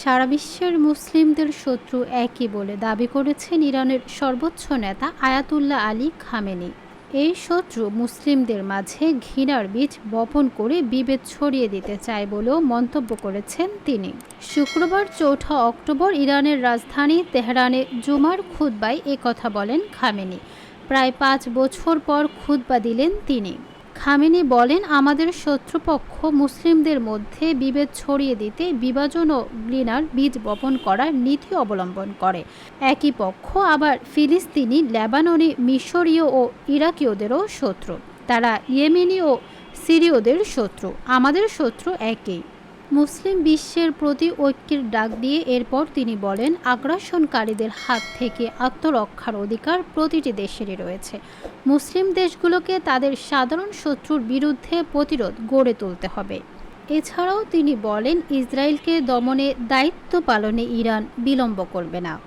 সারা বিশ্বের মুসলিমদের শত্রু একই বলে দাবি করেছেন ইরানের সর্বোচ্চ নেতা আয়াতুল্লাহ আলী খামেনি। এই শত্রু মুসলিমদের মাঝে ঘৃণার বীজ বপন করে বিভেদ ছড়িয়ে দিতে চায় বলেও মন্তব্য করেছেন তিনি। শুক্রবার চৌঠা অক্টোবর ইরানের রাজধানী তেহরানে জুমার খুদ্বায় কথা বলেন খামেনি। প্রায় পাঁচ বছর পর খুতবা দিলেন তিনি। খামেনি বলেন, আমাদের শত্রুপক্ষ মুসলিমদের মধ্যে বিভেদ ছড়িয়ে দিতে বিভাজন ও গ্লিনার বীজ বপন করার নীতি অবলম্বন করে। একই পক্ষ আবার ফিলিস্তিনি, লেবাননি, মিশরীয় ও ইরাকীয়দেরও শত্রু। তারা ইয়েমেনি ও সিরীয়দের শত্রু। আমাদের শত্রু একই। মুসলিম বিশ্বের প্রতি ঐক্যের ডাক দিয়ে এরপর তিনি বলেন, আগ্রাসনকারীদের হাত থেকে আত্মরক্ষার অধিকার প্রতিটি দেশেরই রয়েছে। মুসলিম দেশগুলোকে তাদের সাধারণ শত্রুর বিরুদ্ধে প্রতিরোধ গড়ে তুলতে হবে। এছাড়াও তিনি বলেন, ইসরায়েলকে দমনে দায়িত্ব পালনে ইরান বিলম্ব করবে না।